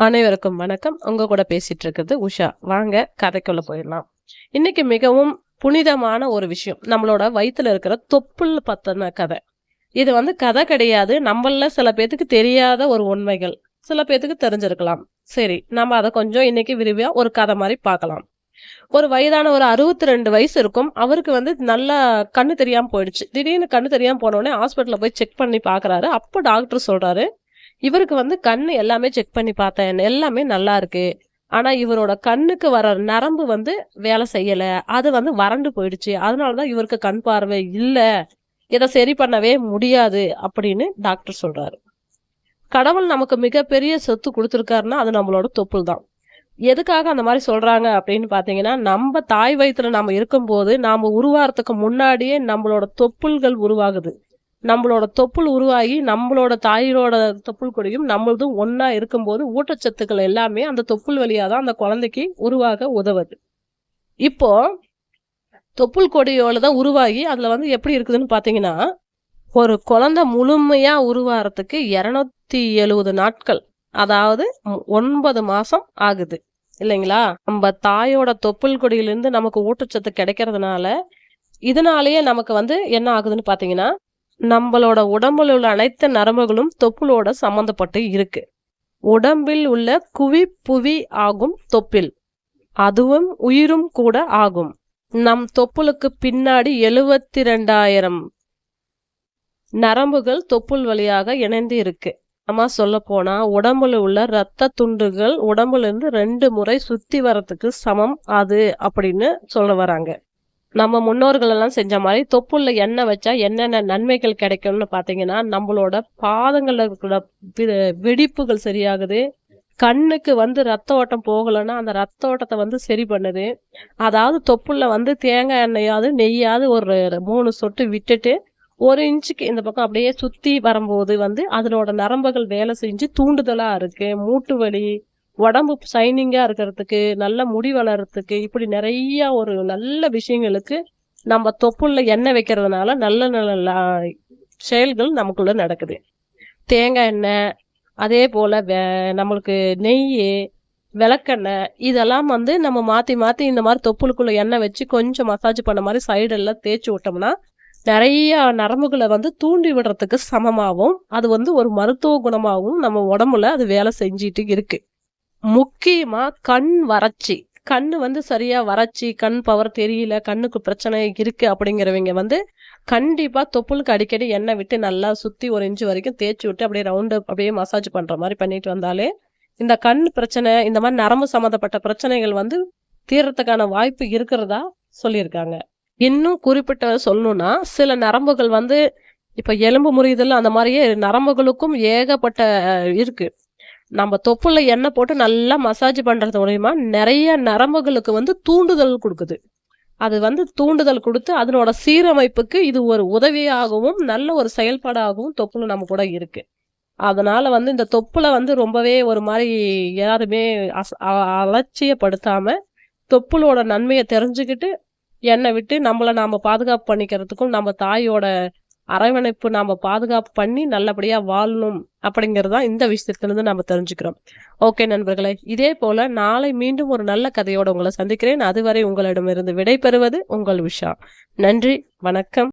அனைவருக்கும் வணக்கம். உங்க கூட பேசிட்டு இருக்கிறது உஷா. வாங்க கதைக்குள்ள போயிடலாம். இன்னைக்கு மிகவும் புனிதமான ஒரு விஷயம். நம்மளோட வயிற்றுல இருக்கிற தொப்புள் பத்தின கதை. இது வந்து கதை கிடையாது. நம்மள சில பேத்துக்கு தெரியாத ஒரு உண்மைகள். சில பேத்துக்கு தெரிஞ்சிருக்கலாம். சரி நம்ம அதை கொஞ்சம் இன்னைக்கு விரிவா ஒரு கதை மாதிரி பார்க்கலாம். ஒரு வயதான ஒரு அறுபத்தி ரெண்டு வயசு இருக்கும். அவருக்கு வந்து நல்லா கண்ணு தெரியாம போயிடுச்சு. திடீர்னு கண்ணு தெரியாம போனோடனே ஹாஸ்பிட்டல்ல போய் செக் பண்ணி பாக்குறாரு அப்போ டாக்டர் சொல்றாரு இவருக்கு வந்து கண்ணு எல்லாமே செக் பண்ணி பார்த்தேன். எல்லாமே நல்லா இருக்கு. ஆனா இவரோட கண்ணுக்கு வர நரம்பு வந்து வேலை செய்யல. அது வந்து வறண்டு போயிடுச்சு. அதனாலதான் இவருக்கு கண் பார்வை இல்ல. இதை சரி பண்ணவே முடியாது அப்படின்னு டாக்டர் சொல்றாரு. கடவுள் நமக்கு மிகப்பெரிய சொத்து கொடுத்துருக்காருன்னா அது நம்மளோட தொப்புள் தான். எதுக்காக அந்த மாதிரி சொல்றாங்க அப்படின்னு பாத்தீங்கன்னா நம்ம தாய் வயிற்றுல நாம இருக்கும்போது நாம உருவாகிறதுக்கு முன்னாடியே நம்மளோட தொப்புள்கள் உருவாகுது. நம்மளோட தொப்புள் உருவாகி நம்மளோட தாயோட தொப்புள் கொடியும் நம்மளதும் ஒன்றா இருக்கும்போது ஊட்டச்சத்துக்கள் எல்லாமே அந்த தொப்புள் வழியாக தான் அந்த குழந்தைக்கு உருவாக உதவுது. இப்போ தொப்புள் கொடியோட தான் உருவாகி அதில் வந்து எப்படி இருக்குதுன்னு பார்த்தீங்கன்னா ஒரு குழந்தை முழுமையாக உருவாகிறதுக்கு இரநூத்தி எழுபது நாட்கள் அதாவது ஒன்பது மாதம் ஆகுது. இல்லைங்களா? நம்ம தாயோட தொப்புள் கொடியிலிருந்து நமக்கு ஊட்டச்சத்து கிடைக்கிறதுனால இதனாலேயே நமக்கு வந்து என்ன ஆகுதுன்னு பார்த்தீங்கன்னா நம்மளோட உடம்புல உள்ள அனைத்து நரம்புகளும் தொப்புளோட சம்மந்தப்பட்டு இருக்கு. உடம்பில் உள்ள குவி புவி ஆகும் தொப்பில். அதுவும் உயிரும் கூட ஆகும். நம் தொப்புளுக்கு பின்னாடி எழுவத்தி ரெண்டாயிரம் நரம்புகள் தொப்புள் வழியாக இணைந்து இருக்கு. நம்ம சொல்ல போனா உடம்புல உள்ள ரத்த துண்டுகள் உடம்புல இருந்து ரெண்டு முறை சுத்தி வரத்துக்கு சமம் அது அப்படின்னு சொல்ல வராங்க. நம்ம முன்னோர்கள் எல்லாம் செஞ்ச மாதிரி தொப்புள்ள எண்ணெய் வச்சா என்னென்ன நன்மைகள் கிடைக்கும்னு பார்த்தீங்கன்னா நம்மளோட பாதங்கள்ல இருக்கிற வி- வெடிப்புகள் சரியாகுது. கண்ணுக்கு வந்து ரத்த ஓட்டம் போகலைன்னா அந்த ரத்த ஓட்டத்தை வந்து சரி பண்ணுது. அதாவது தொப்புள்ள வந்து தேங்காய் எண்ணெயாவது நெய்யாவது ஒரு மூணு சொட்டு விட்டுட்டு ஒரு இன்ச்சுக்கு இந்த பக்கம் அப்படியே சுத்தி வரும்போது வந்து அதனோட நரம்புகள் வேலை செஞ்சு தூண்டுதலா இருக்கு. மூட்டு வலி உடம்பு ஷைனிங்காக இருக்கிறதுக்கு நல்ல முடி வளர்றதுக்கு இப்படி நிறைய ஒரு நல்ல விஷயங்களுக்கு நம்ம தொப்புளில் எண்ணெய் வைக்கிறதுனால நல்ல நல்ல லா- செயல்கள் நமக்குள்ள நடக்குது. தேங்காய் எண்ணெய் அதே போல் வே- நம்மளுக்கு நெய் விளக்கெண்ணெய் இதெல்லாம் வந்து நம்ம மாற்றி மாற்றி இந்த மாதிரி தொப்புளுக்குள்ள எண்ணெய் வச்சு கொஞ்சம் மசாஜ் பண்ண மாதிரி சைடெல்லாம் தேய்ச்சி விட்டோம்னா நிறைய நரம்புகளை வந்து தூண்டி விடுறதுக்கு சமமாகவும் அது வந்து ஒரு மருத்துவ குணமாகவும் நம்ம உடம்புல அது வேலை செஞ்சிட்டு இருக்குது முக்கியமா கண் வறட்சி. கண்ணு வந்து சரியா வறட்சி கண் பவர் தெரியல கண்ணுக்கு பிரச்சனை இருக்கு அப்படிங்கிறவங்க வந்து கண்டிப்பா தொப்புளுக்கு அடிக்கடி எண்ணெய் விட்டு நல்லா சுத்தி ஒரு இன்ச்சு வரைக்கும் தேய்ச்சி விட்டு அப்படியே ரவுண்டு அப்படியே மசாஜ் பண்ற மாதிரி பண்ணிட்டு வந்தாலே இந்த கண் பிரச்சனை இந்த மாதிரி நரம்பு சம்மந்தப்பட்ட பிரச்சனைகள் வந்து தீர்றதுக்கான வாய்ப்பு இருக்கிறதா சொல்லியிருக்காங்க. இன்னும் குறிப்பிட்ட சொல்லணும்னா சில நரம்புகள் வந்து இப்ப எலும்பு முறிதல் அந்த மாதிரியே நரம்புகளுக்கும் ஏகப்பட்ட இருக்கு. நம்ம தொப்புல எண்ணெய் போட்டு நல்லா மசாஜ் பண்றது மூலயமா நிறைய நரம்புகளுக்கு வந்து தூண்டுதல் கொடுக்குது. அது வந்து தூண்டுதல் கொடுத்து அதனோட சீரமைப்புக்கு இது ஒரு உதவியாகவும் நல்ல ஒரு செயல்பாடாகவும் தொப்புல நம்ம கூட இருக்கு. அதனால வந்து இந்த தொப்புல வந்து ரொம்பவே ஒரு மாதிரி யாருமே அஸ் அ- அலட்சியப்படுத்தாம தொப்புளோட நன்மையை தெரிஞ்சுக்கிட்டு எண்ணெய் விட்டு நம்மளை நாம பாதுகாப்பு பண்ணிக்கிறதுக்கும் நம்ம தாயோட அரவணைப்பு நாம பாதுகாப்பு பண்ணி நல்லபடியா வாழணும் அப்படிங்கறது தான் இந்த விஷயத்துல இருந்து நம்ம தெரிஞ்சுக்கிறோம். ஓகே நண்பர்களே இதே போல நாளை மீண்டும் ஒரு நல்ல கதையோட உங்களை சந்திக்கிறேன். அதுவரை உங்களிடமிருந்து விடை பெறுவது உங்கள் விஷா. நன்றி வணக்கம்.